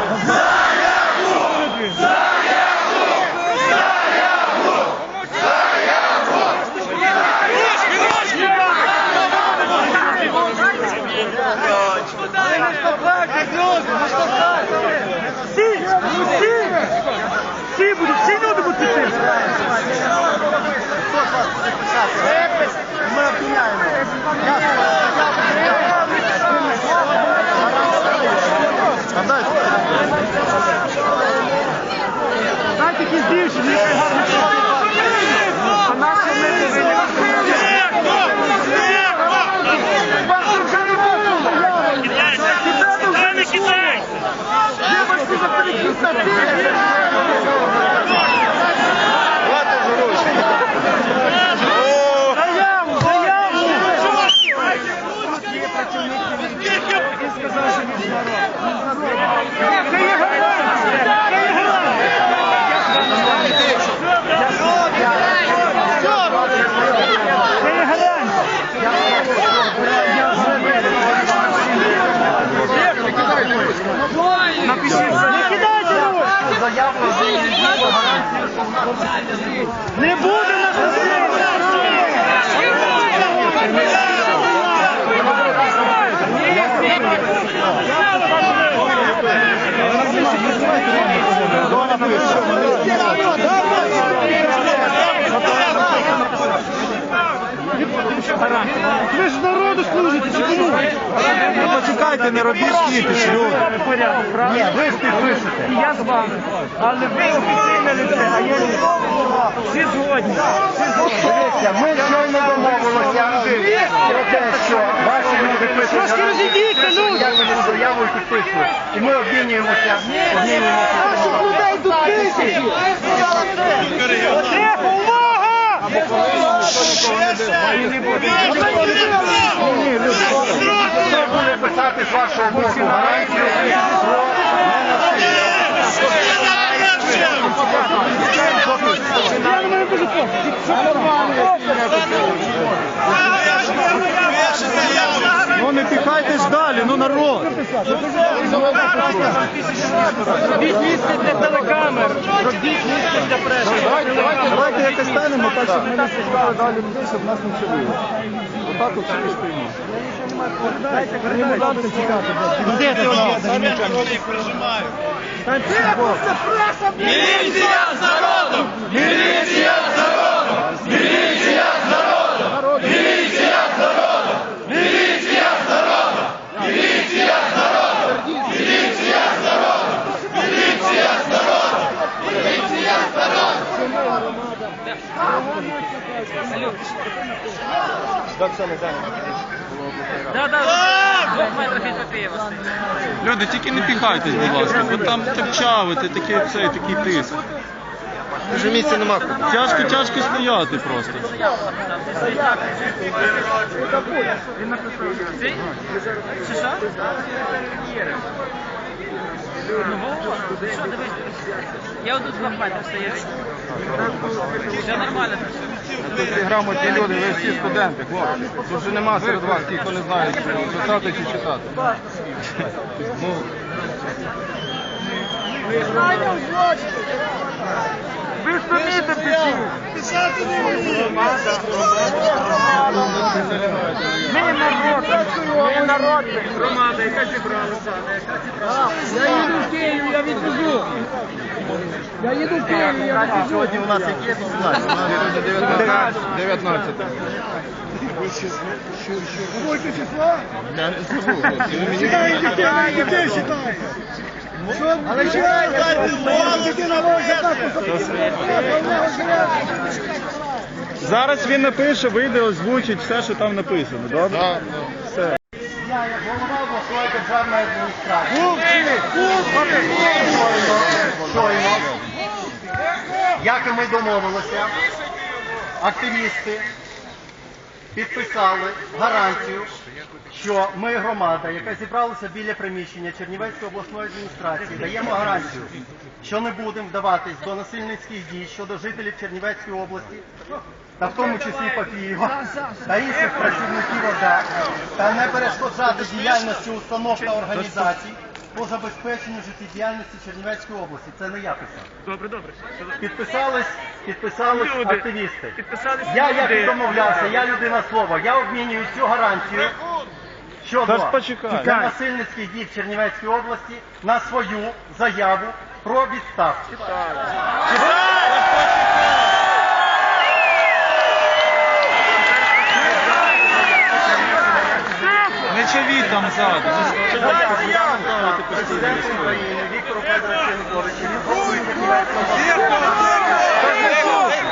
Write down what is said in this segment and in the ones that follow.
Yeah. Ви ж народу служите, чи кому? Почекайте, не робіть кіпіш, люди. Порядок? Ні, ви ж підпишете. І я з вами. Але ви офіційне лице, а я ні. Всі згодні. Всі згодні. Дивіться, ми щойно домовилися про те, що ваші люди пишуть. Трошки розійдіться, люди. Я мені заяву і підписую. І ми обмінюємося. Обмінюємося. Наших людей тут тисячі. Тихо, увага! Ні, люди, хто буде писати з Ну не піхайтесь далі, ну народ. Місце. Робіть місце для преси. Давайте, давайте, давайте якось станемо так, щоб ми не спускали далі людей, щоб нас не чули. Отак от собі стоїмо. Не будете чекати. Де ти Міліція з народом! Міліція з народом! Міліція з народом! Міліція з народом! Міліція з народом! Міліція з народом! Міліція з народом! Міліція з народом! Міліція з народом! Да, да, двох метрів від Папієва Люди, тільки не піхайтесь, будь ласка, бо там терчави, це такий, цей, такий тиск. Вже місця нема. Тяжко, тяжко стояти просто. Чи що? Що, дивись. Я отут два метри стою. Все нормально. Тут всі грамотні люди, ви всі студенти, хлопці. Тут вже нема серед вас ті, хто не знає, писати чи читати. Ну, Ви ж помітите пішли. Ми народ, ми народ, громада, яка зібралася. Я їду в Київ, я відвезу. Я їду в Київ, я відвезу. Сьогодні у нас яке 18? сьогодні 19. 19. Сколько числа? Я не скажу, хлопці, ви мені Читай дітей, дітей читай. Але Зараз він напише, вийде, озвучить все, що там написано, добре? Все. Як голова обласної державної адміністрації. Як і ми домовилися, активісти підписали гарантію, що ми громада, яка зібралася біля приміщення Чернівецької обласної адміністрації, даємо гарантію, що не будемо вдаватись до насильницьких дій щодо жителів Чернівецької області, та в тому числі Папієва та інших працівників ОДА, та не перешкоджати діяльності установ та організацій, по забезпеченню життєдіяльності Чернівецької області. Це не я писав. Добре, добре. Підписались, підписались Люди. активісти. Підписались Я як люди. і домовлявся, я людина слова. Я обмінюю цю гарантію щодо Та ж почекай. насильницьких дій в Чернівецькій області на свою заяву про відставку. Не човіть там ззаду. Президент України Віктору Федоровичу Януковичу, він головує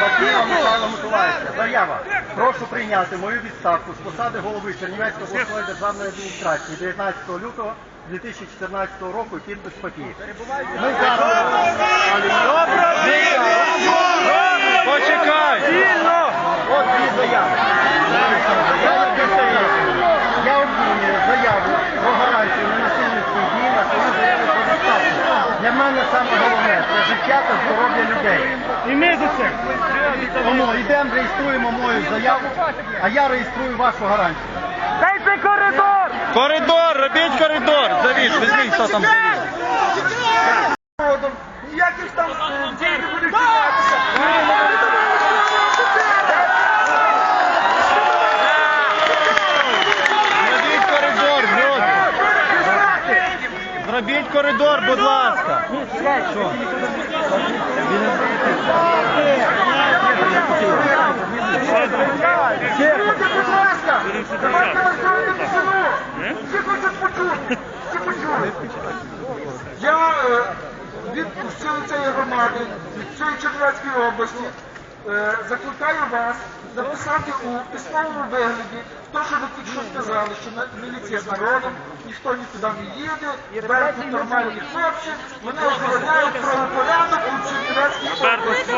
Баківа Михайла Миколаївича. Заява. Прошу прийняти мою відставку з посади голови Чернівецької обласної державної адміністрації 19 лютого 2014 року підпис Папії. Ми зараз... Почекай! От дві заяви. Я обмінюю заяву про гарантію ненасильницьких дій на свою заяву про відставку. Для мене саме головне це життя та здоров'я людей. І ми за це. Тому йдемо, реєструємо мою заяву, а я реєструю вашу гарантію. Дайте коридор! Коридор, робіть коридор! Завіш, візьміть, хто там завіш. Ніяких там дій не буде відбуватися. Зробіть коридор, люди! Зробіть коридор, будь ласка! Що? Будь ласка, давайте розставимо тишину. Всі хочуть почути. Всі почули. Я е, від всієї цієї громади, від всієї Чернівецької області закликаю вас записати у письмовому вигляді те, що ви тільки що сказали, що на- міліція з народом, ніхто нікуди не їде, беруть нормальні хлопці, вони охороняють правопорядок у Чернівецькій області.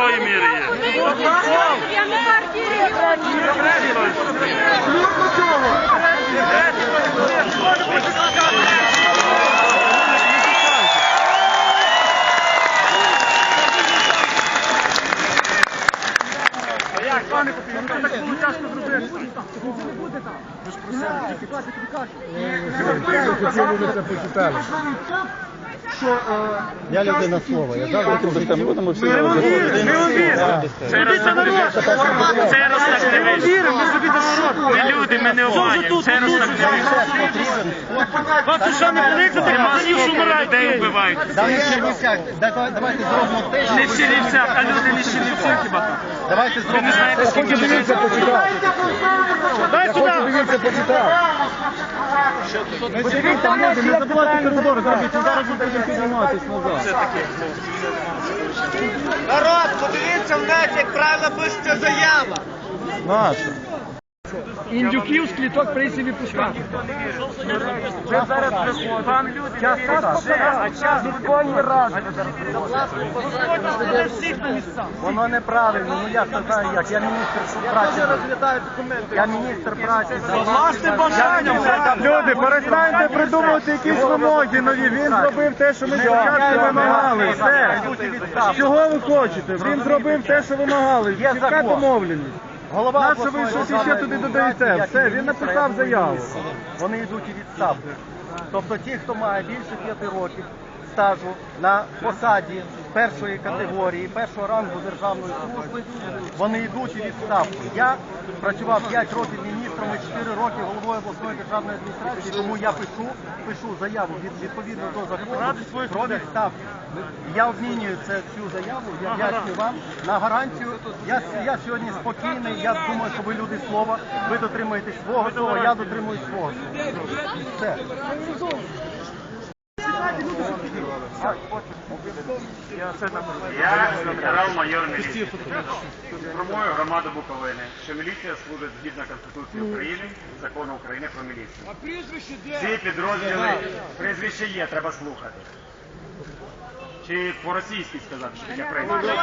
Свої міри є. Будь ласка, Я не партії регіонів. Згідно цього, що е, Я людина слова, я завжди Ми будемо всі Цей раз так не раз так не вийшло. Ми люди, ми не обманюємо. Цей раз так не вийшло. Нема слів, що людей вбивають. Да не в Чернівцях. Давай- Давайте зробимо те, що Не в ви- а люди не з Чернівців хіба. Давайте Ви зробимо не знаєте, скільки людей. Дай сюди. Подивіться, люди, не забувати коридор зробити, зараз будемо підніматись назад. Народ, подивіться в нас, як правильно пишеться заява. Наша. Індюків з кліток прийти відпускати. Ви зараз вам люди Час а час Верховної Ради. Воно неправильно, ну я це знаю як. Я міністр праці. Я міністр праці. Власне бажання. Люди, перестаньте придумувати якісь вимоги нові. Він зробив те, що ми спочатку вимагали. Все. Чого ви хочете? Він зробив те, що вимагали. Є домовленість. Голова На що ви обласної щось державної туди адміністрації, додаєте? як Все, міністр, він написав як заяву. міністр, Вони йдуть у відставку. Тобто ті, хто має більше п'яти років стажу на посаді першої категорії, першого рангу державної служби, вони йдуть у відставку. Я працював 5 років міністром і 4 роки головою обласної державної адміністрації, тому я пишу, пишу заяву від, відповідно до закону про відставку. Я обмінюю це, цю заяву, я дякую вам на гарантію. Я, я сьогодні спокійний, я думаю, що ви люди слова, ви дотримуєтесь свого слова, я дотримуюсь свого. Все. Я генерал-майор міліції. Інформую громаду Буковини, що міліція служить згідно Конституції України, закону України про міліцію. Ці підрозділи, прізвище є, треба слухати. Чи по-російськи сказати, що таке прізвище?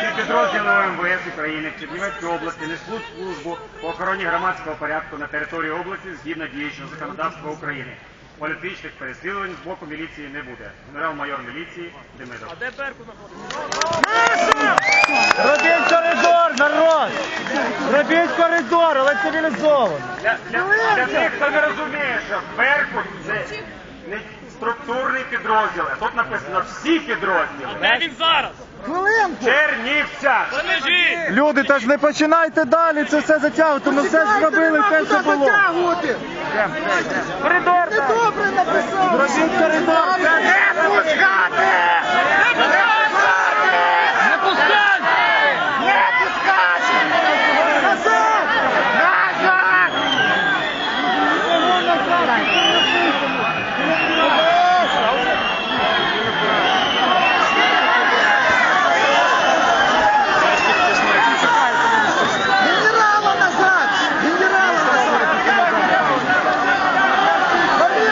Ці підрозділи ОМВС України в Чернівецькій області несуть службу по охороні громадського порядку на території області згідно діючого законодавства України. Політичних переслідувань з боку міліції не буде. Генерал-майор міліції Демидов. Робіть коридор, народ! Робіть коридор, але цивілізовано. Для, для, для тих, хто не розуміє, що Беркут це не структурний підрозділ. А Тут написано всі підрозділи. Де він зараз? Чернівця. Лежить! Люди, та ж не починайте далі це все затягувати, ми все ж зробили те, що було. Коридор! не коридор, це Не пускати!